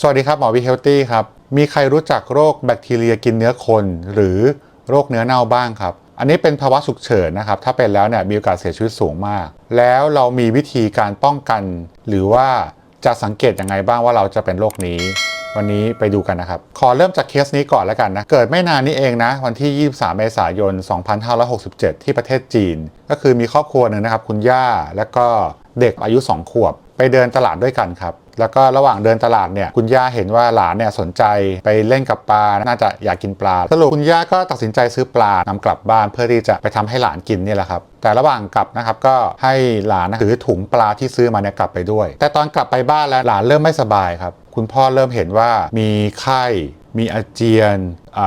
สวัสดีครับหมอวีเฮลตี้ครับ มีใครรู้จักโรคแบคทีเรียกินเนื้อคน หรือโรคเนื้อเน่าบ้างครับ อันนี้เป็นภาวะฉุกเฉินนะครับ ถ้าเป็นแล้วเนี่ยมีโอกาสเสียชีวิตสูงมาก แล้วเรามีวิธีการป้องกัน หรือว่าจะสังเกตยังไงบ้างว่าเราจะเป็นโรคนี้ วันนี้ไปดูกันนะครับ ขอเริ่มจากเคสนี้ก่อนแล้วกันนะ เกิดไม่นานนี้เองนะ วันที่ 23 เมษายน 2567 ที่ประเทศจีน ก็คือมีครอบครัวหนึ่งนะครับ คุณย่าและก็เด็กอายุ 2 ขวบ ไปเดินตลาดด้วยกันครับ แล้วก็ระหว่างเดินตลาดเนี่ยคุณย่าเห็นว่าหลานเนี่ยสนใจไปเล่นกับปลา น่าจะอยากกินปลา สรุปคุณย่าก็ตัดสินใจซื้อปลานำกลับบ้านเพื่อที่จะไปทำให้หลานกินนี่แหละครับ แต่ระหว่างกลับนะครับก็ให้หลานถือถุงปลาที่ซื้อมาเนี่ยกลับไปด้วย แต่ตอนกลับไปบ้านแล้วหลานเริ่มไม่สบายครับ คุณพ่อเริ่มเห็นว่ามีไข้มีอาเจียน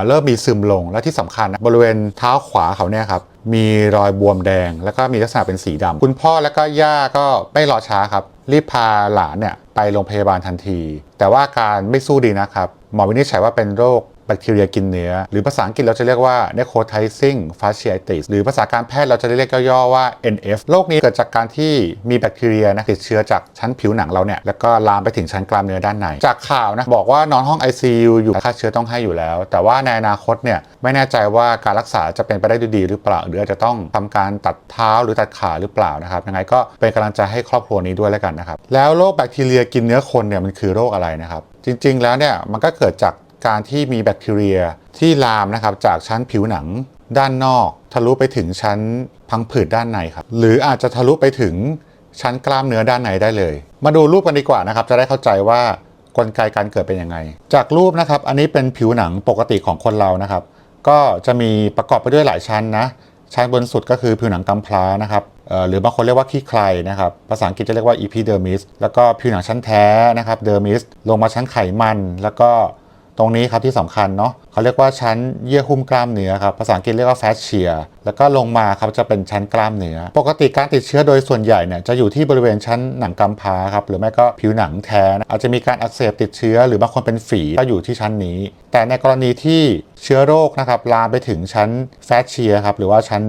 เริ่มมีซึมลง และที่สำคัญนะบริเวณเท้าขวาเขาเนี่ยครับมีรอยบวมแดง แล้วก็มีลักษณะเป็นสีดำคุณพ่อและก็ย่าก็ไม่รอช้าครับ รีบพาหลานเนี่ย ไปโรงพยาบาลทันที แต่ว่าการไม่สู้ดีนะครับ หมอวินิจฉัยว่าเป็นโรค บคทีเรียกินเนื้อ หรือภาษาอังกฤษเราจะเรียกว่า necrotizing fasciitis หรือภาษาการแพทย์เราจะเรียกย่อๆว่า NF โรคนี้เกิดจากการที่มีแบคทีเรียนะติดเชื้อจากชั้นผิวหนังเราเนี่ยแล้วก็ลามไปถึงชั้นกล้ามเนื้อด้านใน จากข่าวนะบอกว่านอนห้อง ICU อยู่ค่าเชื้อต้องให้อยู่แล้ว แต่ว่าในอนาคตเนี่ยไม่แน่ใจว่าการรักษาจะเป็นไปได้ด้วยดีหรือเปล่า หรืออาจจะต้องทำการตัดเท้าหรือตัดขาหรือเปล่านะครับยังไงก็เป็นกำลังใจให้ครอบครัวนี้ด้วยแล้วกันนะครับแล้วโรคแบคทีเรียกินเนื้อคนเนี่ยมันคือโรคอะไรนะครับจริงๆแล้วเนี่ยมันก็เกิดจาก การที่มีแบคทีเรียที่ลามนะครับจากชั้นผิวหนังด้านนอก ทะลุไปถึงชั้นพังผืดด้านในครับ หรืออาจจะทะลุไปถึงชั้นกล้ามเนื้อด้านในได้เลย มาดูรูปกันดีกว่านะครับ จะได้เข้าใจว่ากลไกการเกิดเป็นยังไง จากรูปนะครับ อันนี้เป็นผิวหนังปกติของคนเรานะครับ ก็จะมีประกอบไปด้วยหลายชั้นนะ ชั้นบนสุดก็คือผิวหนังกำพร้านะครับหรือบางคนเรียกว่าขี้ใครนะครับ ภาษาอังกฤษจะเรียกว่า epidermis แล้วก็ผิวหนังชั้นแท้นะครับ dermis ลงมาชั้นไขมัน แล้วก็ ตรงนี้ครับที่สำคัญเนาะเขาเรียกว่าชั้นเยื่อหุ้มกล้ามเนื้อครับภาษาอังกฤษเรียกว่า fascia แล้วก็ลงมาครับจะเป็นชั้นกล้ามเนื้อ ปกติการติดเชื้อโดยส่วนใหญ่เนี่ยจะอยู่ที่บริเวณชั้นหนังกำพร้าครับหรือไม่ก็ผิวหนังแท้นอาจจะมีการอักเสบติดเชื้อ หรือบางคนเป็นฝีก็อยู่ที่ชั้นนี้ แต่ในกรณีที่เชื้อโรคนะครับลามไปถึงชั้นแฟชเชียครับหรือว่าชั้น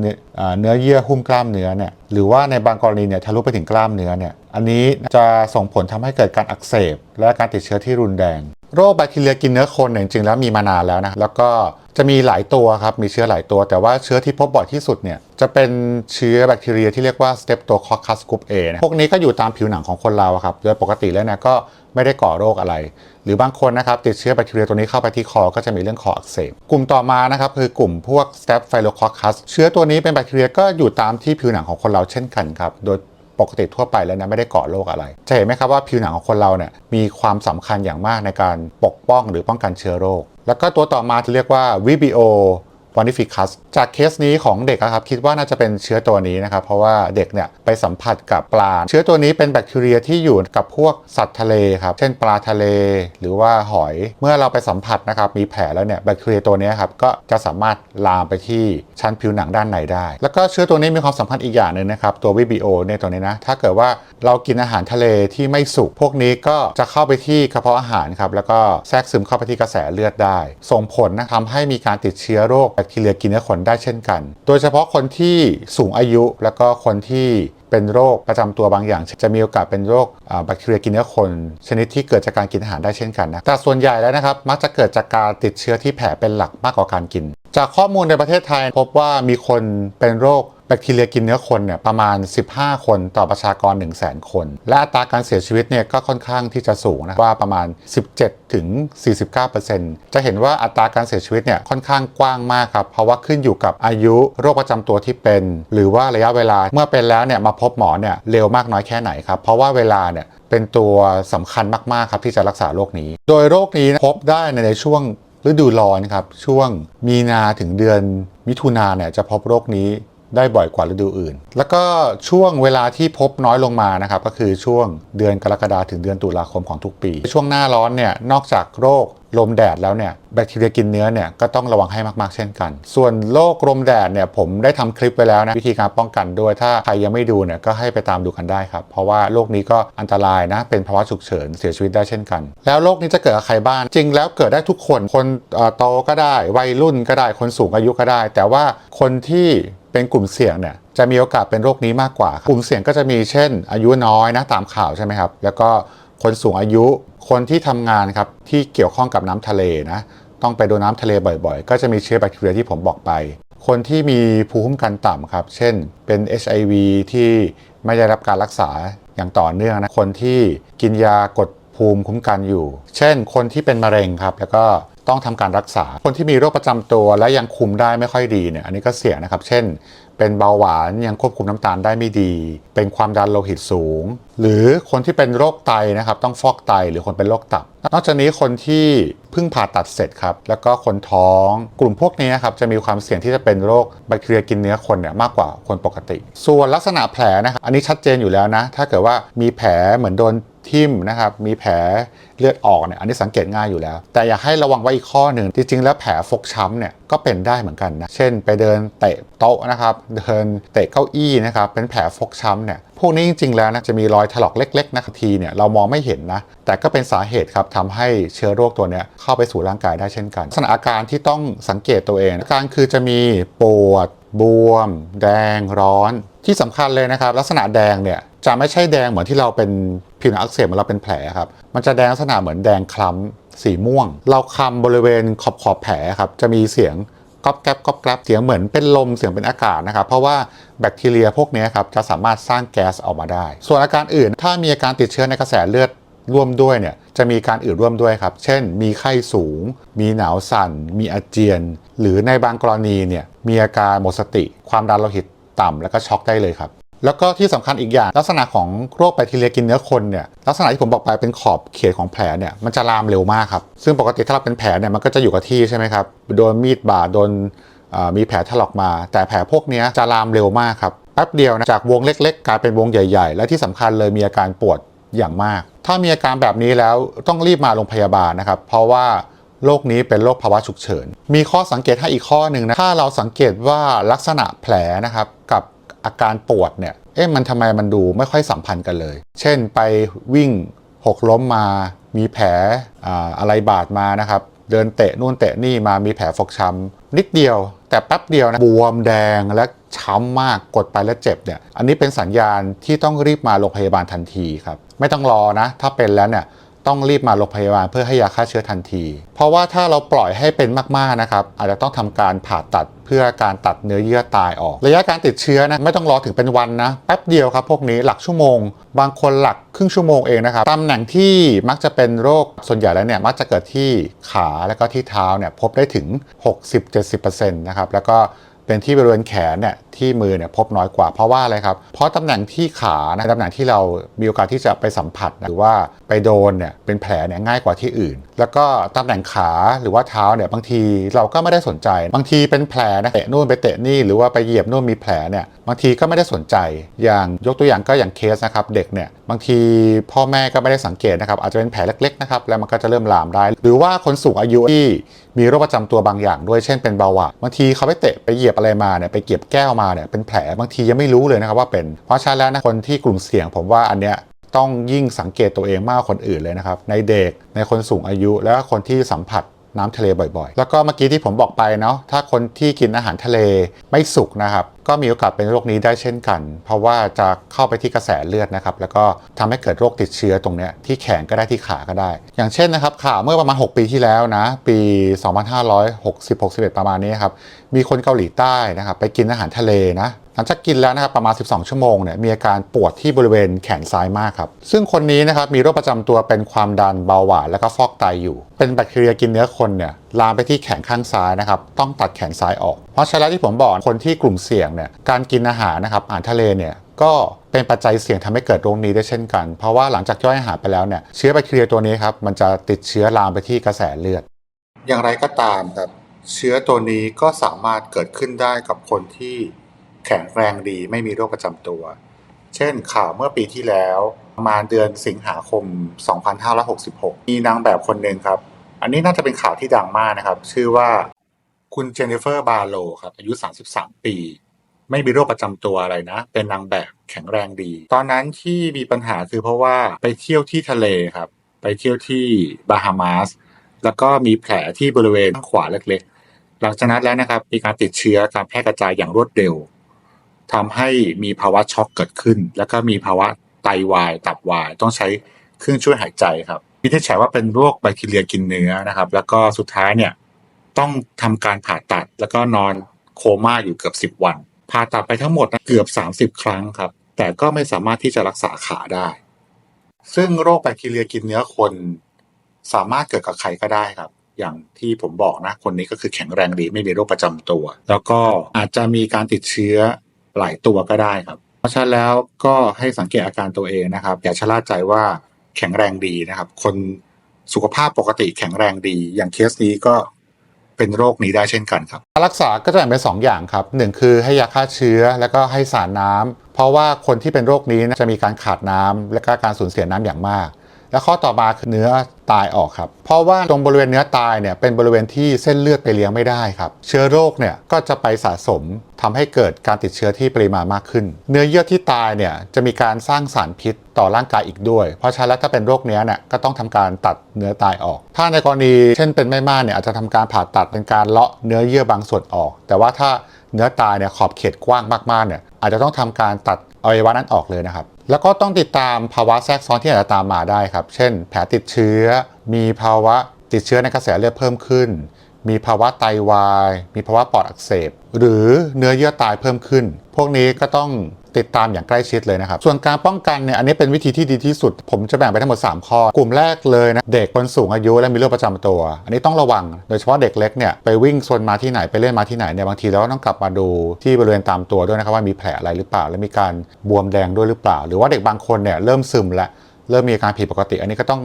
เนื้อเยื่อหุ้มกล้ามเนื้อเนี่ยหรือว่าในบางกรณีเนี่ยทะลุไปถึงกล้ามเนื้อเนี่ย อันนี้จะส่งผลทำให้เกิดการอักเสบ และการติดเชื้อที่รุนแรงโรคแบคทีเรียกินเนื้อคนเนี่ยจริงๆแล้วมีมานานแล้วนะแล้วก็จะมีหลายตัวครับมีเชื้อหลายตัว แต่ว่าเชื้อที่พบบ่อยที่สุดเนี่ยจะเป็นเชื้อแบคทีเรียที่เรียกว่า Streptococcus group A นะพวกนี้ก็อยู่ตามผิวหนังของคนเราครับโดยปกติแล้วเนี่ยก็ไม่ได้ก่อโรคอะไร หรือบางคนนะครับติดเชื้อแบคทีเรียตัวนี้เข้าไปที่คอ ก็จะมีเรื่องคออักเสบกลุ่มต่อมานะครับคือกลุ่มพวก Staphylococcus เชื้อตัวนี้เป็นแบคทีเรียก็อยู่ตามที่ผิวหนังของคนเราเช่นกันครับโดย ปกติทั่วไปแล้วนะไม่ได้ก่อโรคอะไร จะเห็นไหมครับว่าผิวหนังของคนเราเนี่ยมีความสำคัญอย่างมากในการปกป้องหรือป้องกันเชื้อโรค แล้วก็ตัวต่อมาจะเรียกว่า Vibrio i f i c u s จากเคสนี้ของเด็กอะครับคิดว่าน่าจะเป็นเชื้อตัวนี้นะครับ เพราะว่าเด็กเนี่ยไปสัมผัสกับปลา เชื้อตัวนี้เป็นแบคทีเรียที่อยู่กับพวกสัตว์ทะเลครับเช่นปลาทะเล หรือว่าหอยเมื่อเราไปสัมผัสนะครับมีแผลแล้วเนี่ยแบคทีเรียตัวนี้ครับก็จะสามารถลามไปที่ชั้นผิวหนังด้านในได้ แล้วก็เชื้อตัวนี้มีความสำคัญอีกอย่างหนึ่งนะครับตัว VBO เนี่ยตัวนี้นะถ้าเกิดว่าเรากินอาหารทะเลที่ไม่สุกพวกนี้ก็จะเข้าไปที่กระเพาะอาหารครับแล้วก็แทรกซึมเข้าไปที่กระแสเลือดได้ ส่งผลนะทำให้มีการติดเชื้อโรคคทีเรียกินเนื้อคนได้เช่นกัน โดยเฉพาะคนที่สูงอายุแล้วก็คนที่เป็นโรคประจำตัวบางอย่าง จะมีโอกาสเป็นโรคแบคทีเรียกินเนื้อคน ชนิดที่เกิดจากการกินอาหารได้เช่นกันนะแต่ส่วนใหญ่แล้วนะครับมักจะเกิดจากการติดเชื้อที่แผลเป็นหลักมากกว่าการกิน จากข้อมูลในประเทศไทยพบว่ามีคนเป็นโรคแบคทีเรียกินเนื้อคนเนี่ยประมาณ 15 คนต่อประชากร 1 0 0 0 0แคน และอัตราการเสียชีวิตเนี่ยก็ค่อนข้างที่จะสูงนะว่าประมาณ 17 ถึง 49%จะเห็นว่าอัตราการเสียชีวิตเนี่ยค่อนข้างกว้างมากครับ เพราะว่าขึ้นอยู่กับอายุโรคประจำตัวที่เป็น หรือว่าระยะเวลาเมื่อเป็นแล้วเนี่ยมาพบหมอเนี่ยเร็วมากน้อยแค่ไหนครับ เพราะว่าเวลาเนี่ยเป็นตัวสำคัญมาก ๆ ครับที่จะรักษาโรคนี้ โดยโรคนี้พบได้ในช่วง ฤดูร้อนครับช่วงมีนาถึงเดือนมิถุนาเนี่ยจะพบโรคนี้ ได้บ่อยกว่าฤดูอื่น แล้วก็ช่วงเวลาที่พบน้อยลงมานะครับก็คือช่วงเดือนกรกฎาถึงเดือนตุลาคมของทุกปี ช่วงหน้าร้อนเนี่ยนอกจากโรคลมแดดแล้วเนี่ยแบคทีเรียกินเนื้อเนี่ยก็ต้องระวังให้มากๆเช่นกัน ส่วนโรคลมแดดเนี่ยผมได้ทำคลิปไว้แล้วนะวิธีการป้องกันด้วยถ้าใครยังไม่ดูเนี่ยก็ให้ไปตามดูกันได้ครับเพราะว่าโรคนี้ก็อันตรายนะเป็นภาวะฉุกเฉินเสียชีวิตได้เช่นกัน แล้วโรคนี้จะเกิดกับใครบ้างจริงแล้วเกิดได้ทุกคนคนโตก็ได้ วัยรุ่นก็ได้คนสูงอายุก็ได้ แต่ว่าคนที่ เป็นกลุ่มเสี่ยงเนี่ยจะมีโอกาสเป็นโรคนี้มากกว่า กลุ่มเสี่ยงก็จะมีเช่น อายุน้อยนะตามข่าวใช่ไหมครับ แล้วก็คนสูงอายุคนที่ทำงานครับที่เกี่ยวข้องกับน้ำทะเลนะต้องไปโดนน้ำทะเลบ่อยๆ ก็จะมีเชื้อแบคทีเรียที่ผมบอกไป คนที่มีภูมิคุ้มกันต่ำครับ เช่นเป็น HIV ที่ไม่ได้รับการรักษาอย่างต่อเนื่องนะคนที่กินยากดภูมิคุ้มกันอยู่ เช่น คนที่เป็นมะเร็งครับ แล้วก็ ต้องทำการรักษา คนที่มีโรคประจำตัวและยังคุมได้ไม่ค่อยดีเนี่ยอันนี้ก็เสี่ยงนะครับ เช่น เป็นเบาหวานยังควบคุมน้ำตาลได้ไม่ดี เป็นความดันโลหิตสูง หรือคนที่เป็นโรคไตนะครับ ต้องฟอกไตหรือคนเป็นโรคตับ นอกจากนี้คนที่เพิ่งผ่าตัดเสร็จครับ แล้วก็คนท้อง กลุ่มพวกนี้ครับจะมีความเสี่ยงที่จะเป็นโรคแบคทีเรียกินเนื้อคนเนี่ยมากกว่าคนปกติ ส่วนลักษณะแผลนะครับอันนี้ชัดเจนอยู่แล้วนะ ถ้าเกิดว่ามีแผลเหมือนโดน ทิ่มนะครับ มีแผลเลือดออกเนี่ยอันนี้สังเกตง่ายอยู่แล้ว แต่อยากให้ระวังไว้อีกข้อหนึ่งจริงๆ แล้วแผลฟกช้ำเนี่ยก็เป็นได้เหมือนกันนะ เช่นไปเดินเตะโต๊ะนะครับ เดินเตะเก้าอี้นะครับ เป็นแผลฟกช้ำเนี่ย พวกนี้จริงๆ แล้วนะจะมีรอยถลอกเล็กๆนะทีเนี่ยเรามองไม่เห็นนะ แต่ก็เป็นสาเหตุครับทำให้เชื้อโรคตัวเนี้ยเข้าไปสู่ร่างกายได้เช่นกันลักษณะอาการที่ต้องสังเกตตัวเองอาการคือจะมีปวด บวม แดงร้อนที่สำคัญเลยนะครับ ลักษณะแดงเนี่ยจะไม่ใช่แดงเหมือนที่เราเป็นผิวหนังอักเสบเหมือนเราเป็นแผลครับ มันจะแดงลักษณะเหมือนแดงคล้ำสีม่วง เราคำบริเวณขอบขอบแผลครับจะมีเสียงก๊อบแก๊บก๊อบแก๊บเสียงเหมือนเป็นลมเสียงเป็นอากาศนะครับ เพราะว่าแบคทีเรียพวกนี้ครับจะสามารถสร้างแก๊สออกมาได้ ส่วนอาการอื่น ถ้ามีอาการติดเชื้อในกระแสเลือด ร่วมด้วยเนี่ยจะมีการอื่นร่วมด้วยครับ เช่น มีไข้สูง มีหนาวสั่น มีอาเจียน หรือในบางกรณีเนี่ยมีอาการหมดสติ ความดันโลหิตต่ำแล้วก็ช็อกได้เลยครับ แล้วก็ที่สำคัญอีกอย่าง ลักษณะของโรคแบคทีเรียกินเนื้อคนเนี่ยลักษณะที่ผมบอกไปเป็นขอบเขตของแผลเนี่ยมันจะลามเร็วมากครับซึ่งปกติถ้าเราเป็นแผลเนี่ยมันก็จะอยู่กับที่ใช่ไหมครับโดนมีดบาดโดนมีแผลถลอกมา แต่แผลพวกนี้จะลามเร็วมากครับแป๊บเดียวนะจากวงเล็ก ๆ กลายเป็นวงใหญ่ ๆ และที่สำคัญเลยมีอาการปวด อย่างมาก ถ้ามีอาการแบบนี้แล้วต้องรีบมาโรงพยาบาลนะครับ เพราะว่าโรคนี้เป็นโรคภาวะฉุกเฉิน มีข้อสังเกตให้อีกข้อหนึ่งนะ ถ้าเราสังเกตว่าลักษณะแผลนะครับกับอาการปวดเนี่ย เอ๊ะมันทำไมมันดูไม่ค่อยสัมพันธ์กันเลย เช่นไปวิ่งหกล้มมา มีแผลออะไรบาดมานะครับ เดินเตะนู่นเตะนี่มามีแผลฟกช้ำนิดเดียว แต่แป๊บเดียวนะบวมแดงและช้ำมากกดไปแล้วเจ็บเนี่ย อันนี้เป็นสัญญาณที่ต้องรีบมาโรงพยาบาลทันทีครับ ไม่ต้องรอนะ ถ้าเป็นแล้วเนี่ยต้องรีบมาโรงพยาบาลเพื่อให้ยาฆ่าเชื้อทันที เพราะว่าถ้าเราปล่อยให้เป็นมากๆนะครับ อาจจะต้องทำการผ่าตัดเพื่อการตัดเนื้อเยื่อตายออก ระยะการติดเชื้อนะไม่ต้องรอถึงเป็นวันนะแป๊บเดียวครับพวกนี้หลักชั่วโมง บางคนหลักครึ่งชั่วโมงเองนะครับตำแหน่งที่มักจะเป็นโรคส่วนใหญ่แล้วเนี่ยมักจะเกิดที่ขาและก็ที่เท้าเนี่ยพบได้ถึง 60-70%นะครับแล้วก็เป็นที่บริเวณแขนเนี่ยที่มือเนี่ยพบน้อยกว่าเพราะว่าอะไรครับ เพราะตำแหน่งที่ขานะตำแหน่งที่เรามีโอกาสที่จะไปสัมผัสหรือว่าไปโดนเนี่ยเป็นแผลเนี่ยง่ายกว่าที่อื่น แล้วก็ตำแหน่งขาหรือว่าเท้าเนี่ยบางทีเราก็ไม่ได้สนใจ บางทีเป็นแผลนะเตะนู่นไปเตะนี่หรือว่าไปเหยียบนู่นมีแผลเนี่ยบางทีก็ไม่ได้สนใจ อย่างยกตัวอย่างก็อย่างเคสนะครับเด็กเนี่ยบางทีพ่อแม่ก็ไม่ได้สังเกตนะครับอาจจะเป็นแผลเล็กๆนะครับแล้วมันก็จะเริ่มลามได้ หรือว่าคนสูงอายุที่มีโรคประจำตัวบางอย่างด้วยเช่นเป็นเบาหวานบางทีเขาไปเตะไปเหยียบอะไรมาเนี่ยไปเก็บแก้วมาเนี่ยเป็นแผลบางทียังไม่รู้เลยนะครับว่าเป็น เพราะฉะนั้นแล้วนะคนที่กลุ่มเสี่ยงผมว่าอันเนี้ยต้องยิ่งสังเกตตัวเองมากคนอื่นเลยนะครับ ในเด็กในคนสูงอายุแล้วคนที่สัมผัส น้ำทะเลบ่อยๆ แล้วก็เมื่อกี้ที่ผมบอกไปเนาะถ้าคนที่กินอาหารทะเลไม่สุกนะครับ ก็มีโอกาสเป็นโรคนี้ได้เช่นกัน เพราะว่าจะเข้าไปที่กระแสเลือดนะครับ แล้วก็ทำให้เกิดโรคติดเชื้อตรงเนี้ยที่แขนก็ได้ที่ขาก็ได้ อย่างเช่นนะครับข่าวเมื่อประมาณ 6 ปีที่แล้วนะ ปี 2560-61 ประมาณนี้ครับ มีคนเกาหลีใต้นะครับไปกินอาหารทะเลนะ หลังจากกินแล้วนะครับประมาณ 12 ชั่วโมงเนี่ยมีอาการปวดที่บริเวณแขนซ้ายมากครับ ซึ่งคนนี้นะครับมีโรคประจำตัวเป็นความดันเบาหวานแล้วก็ฟอกไตอยู่ เป็นแบคทีเรียกินเนื้อคนเนี่ยลามไปที่แขนข้างซ้ายนะครับต้องตัดแขนซ้ายออก เพราะฉะนั้นที่ผมบอกคนที่กลุ่มเสี่ยงเนี่ยการกินอาหารนะครับอาหารทะเลเนี่ยก็เป็นปัจจัยเสี่ยงทำให้เกิดโรคนี้ได้เช่นกัน เพราะว่าหลังจากย่อยอาหารไปแล้วเนี่ยเชื้อแบคทีเรียตัวนี้ครับมันจะติดเชื้อลามไปที่กระแสเลือด อย่างไรก็ตามครับเชื้อตัวนี้ก็สามารถเกิดขึ้นได้กับคนที่ แข็งแรงดีไม่มีโรคประจำตัว เช่นข่าวเมื่อปีที่แล้วประมาณเดือนสิงหาคม 2566 มีนางแบบคนหนึ่งครับ อันนี้น่าจะเป็นข่าวที่ดังมากนะครับ ชื่อว่าคุณเจนนิเฟอร์บาโลครับอายุ 33 ปี ไม่มีโรคประจำตัวอะไรนะ เป็นนางแบบแข็งแรงดี ตอนนั้นที่มีปัญหาคือเพราะว่าไปเที่ยวที่ทะเลครับ ไปเที่ยวที่บาฮามาสแล้วก็มีแผลที่บริเวณข้างขวาเล็กๆ หลังจากนั้นแล้วนะครับ มีการติดเชื้อการแพร่กระจายอย่างรวดเร็ว ทำให้มีภาวะช็อกเกิดขึ้น แล้วก็มีภาวะไตวาย ตับวาย ต้องใช้เครื่องช่วยหายใจครับวินิจฉัยว่าเป็นโรคแบคีเรียกินเนื้อนะครับ แล้วก็สุดท้ายเนี่ยต้องทำการผ่าตัดแล้วก็นอนโคม่าอยู่เกือบ 10 วัน ผ่าตัดไปทั้งหมดนะเกือบ 30 ครั้งครับ แต่ก็ไม่สามารถที่จะรักษาขาได้ ซึ่งโรคแบคทีเรียกินเนื้อคน สามารถเกิดกับใครก็ได้ครับ อย่างที่ผมบอกนะ คนนี้ก็คือแข็งแรงดีไม่มีโรคประจำตัว แล้วก็อาจจะมีการติดเชื้อ หลายตัวก็ได้ครับ เพราะฉะนั้นแล้วก็ให้สังเกตอาการตัวเองนะครับ อย่าชะล่าใจว่าแข็งแรงดีนะครับ คนสุขภาพปกติแข็งแรงดี อย่างเคสนี้ก็เป็นโรคนี้ได้เช่นกันครับรักษาก็จะแบ่งเป็นสองอย่างครับหนึ่งคือให้ยาฆ่าเชื้อแล้วก็ให้สารน้ำเพราะว่าคนที่เป็นโรคนี้นะจะมีการขาดน้ำและก็การสูญเสียน้ำอย่างมาก และข้อต่อมาคือเนื้อตายออกครับ เพราะว่าตรงบริเวณเนื้อตายเนี่ยเป็นบริเวณที่เส้นเลือดไปเลี้ยงไม่ได้ครับ เชื้อโรคเนี่ยก็จะไปสะสมทำให้เกิดการติดเชื้อที่ปริมาณมากขึ้น เนื้อเยื่อที่ตายเนี่ยจะมีการสร้างสารพิษต่อร่างกายอีกด้วย เพราะฉะนั้นแล้วถ้าเป็นโรคเนี้ยเนี่ยก็ต้องทำการตัดเนื้อตายออก ถ้าในกรณีเช่นเป็นไม่มากเนี่ยอาจจะทำการผ่าตัดเป็นการเลาะเนื้อเยื่อบางส่วนออก แต่ว่าถ้าเนื้อตายเนี่ยขอบเขตกว้างมากๆเนี่ย อาจจะต้องทำการตัดอวัยวะนั้นออกเลยนะครับ แล้วก็ต้องติดตามภาวะแทรกซ้อนที่อาจจะตามมาได้ครับ เช่น แผลติดเชื้อ มีภาวะติดเชื้อในกระแสเลือดเพิ่มขึ้น มีภาวะไตวาย มีภาวะปอดอักเสบ หรือเนื้อเยื่อตายเพิ่มขึ้น พวกนี้ก็ต้อง ติดตามอย่างใกล้ชิดเลยนะครับ ส่วนการป้องกันเนี่ยอันนี้เป็นวิธีที่ดีที่สุด ผมจะแบ่งไปทั้งหมด 3 ข้อ กลุ่มแรกเลยนะเด็กคนสูงอายุและมีโรคประจำตัว อันนี้ต้องระวัง โดยเฉพาะเด็กเล็กเนี่ยไปวิ่งซนมาที่ไหนไปเล่นมาที่ไหนเนี่ยบางทีเราก็ต้องกลับมาดูที่บริเวณตามตัวด้วยนะครับว่ามีแผลอะไรหรือเปล่า และมีการบวมแดงด้วยหรือเปล่า หรือว่าเด็กบางคนเนี่ยเริ่มซึมแล้วเริ่มมีอาการผิดปกติ อันนี้ก็ต้อง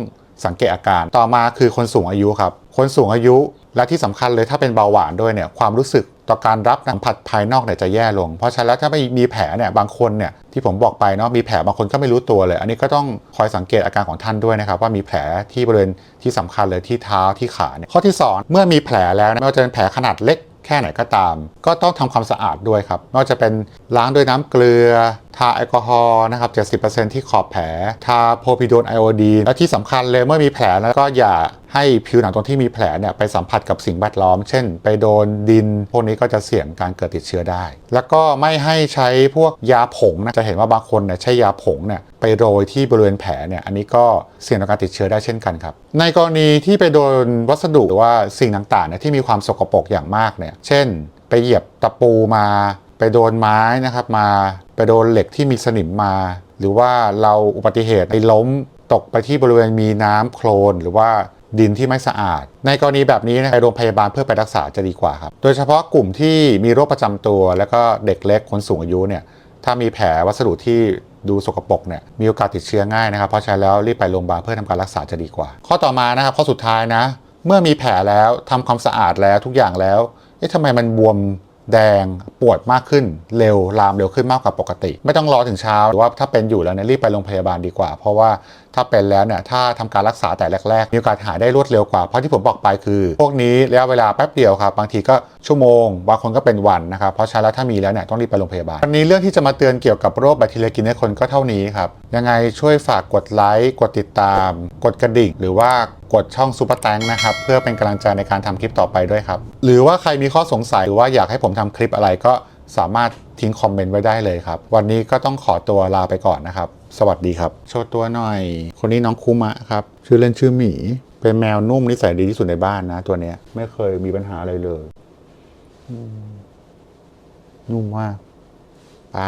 สังเกตอาการต่อมาคือคนสูงอายุครับคนสูงอายุและที่สำคัญเลยถ้าเป็นเบาหวานด้วยเนี่ยความรู้สึก ต่อการรับสัมผัสภายนอกเนี่ยจะแย่ลง เพราะฉะนั้นแล้วถ้าไม่มีแผลเนี่ยบางคนเนี่ยที่ผมบอกไปเนาะมีแผลบางคนก็ไม่รู้ตัวเลย อันนี้ก็ต้องคอยสังเกตอาการของท่านด้วยนะครับว่ามีแผลที่บริเวณที่สำคัญเลยที่เท้าที่ขาเนี่ยข้อที่สองเมื่อมีแผลแล้วไม่ว่าจะเป็นแผลขนาดเล็กแค่ไหนก็ตาม ก็ต้องทำความสะอาดด้วยครับไม่ว่าจะเป็นล้างด้วยน้ำเกลือ ทาแอลกอฮอล์นะครับ 70%ที่ขอบแผล ทาโพพิโดนไอโอดีนและที่สำคัญเลยเมื่อมีแผลแล้วก็อย่า ให้ผิวหนังตรงที่มีแผลเนี่ยไปสัมผัสกับสิ่งแวดล้อม เช่น ไปโดนดิน พวกนี้ก็จะเสี่ยงการเกิดติดเชื้อได้ แล้วก็ไม่ให้ใช้พวกยาผงนะจะเห็นว่าบางคนเนี่ยใช้ยาผงเนี่ยไปโรยที่บริเวณแผลเนี่ยอันนี้ก็เสี่ยงต่อการติดเชื้อได้เช่นกันครับ ในกรณีที่ไปโดนวัสดุหรือว่าสิ่งต่างๆเนี่ยที่มีความสกปรกอย่างมากเนี่ยเช่น ไปเหยียบตะปูมา ไปโดนไม้นะครับมาไปโดนเหล็กที่มีสนิมมา หรือว่าเราอุบัติเหตุไปล้มตกไปที่บริเวณมีน้ำโคลนหรือว่า ดินที่ไม่สะอาด ในกรณีแบบนี้นะไปโรงพยาบาลเพื่อไปรักษาจะดีกว่าครับ โดยเฉพาะกลุ่มที่มีโรคประจำตัว แล้วก็เด็กเล็กคนสูงอายุเนี่ยถ้ามีแผลวัสดุที่ดูสกปรกเนี่ยมีโอกาสติดเชื้อง่ายนะครับ เพราะฉะนั้นแล้วรีบไปโรงพยาบาลเพื่อทำการรักษาจะดีกว่า ข้อต่อมานะครับข้อสุดท้ายนะ เมื่อมีแผลแล้วทำความสะอาดแล้วทุกอย่างแล้วเอ๊ะทำไมมันบวม แดงปวดมากขึ้นเร็วลามเร็วขึ้นมากกว่าปกติ ไม่ต้องรอถึงเช้าหรือว่าถ้าเป็นอยู่แล้วเนี่ยรีบไปโรงพยาบาลดีกว่า เพราะว่าถ้าเป็นแล้วเนี่ยถ้าทำการรักษาแต่แรกๆ มีโอกาสหายได้รวดเร็วกว่า เพราะที่ผมบอกไปคือ พวกนี้ระยะเวลาแป๊บเดียวครับ บางทีก็ชั่วโมง บางคนก็เป็นวันนะครับ เพราะฉะนั้นแล้วถ้ามีแล้วเนี่ยต้องรีบไปโรงพยาบาลวันนี้เรื่องที่จะมาเตือนเกี่ยวกับโรคแบคทีเรียกินเนื้อคนก็เท่านี้ครับยังไงช่วยฝากกดไลค์กดติดตาม กดกระดิ่ง หรือว่ากดช่องซูเปอร์แตงนะครับ เพื่อเป็นกำลังใจในการทำคลิปต่อไปด้วยครับ หรือว่าใครมีข้อสงสัยหรือว่าอยากให้ผมทำคลิปอะไรก็สามารถทิ้งคอมเมนต์ไว้ได้เลยครับ วันนี้ก็ต้องขอตัวลาไปก่อนนะครับ สวัสดีครับ โชว์ตัวหน่อย คนนี้น้องคุมะครับ ชื่อเล่นชื่อหมี เป็นแมวนุ่มนิสัยดีที่สุดในบ้านนะ ตัวเนี้ยไม่เคยมีปัญหาอะไรเลย นุ่มมากไป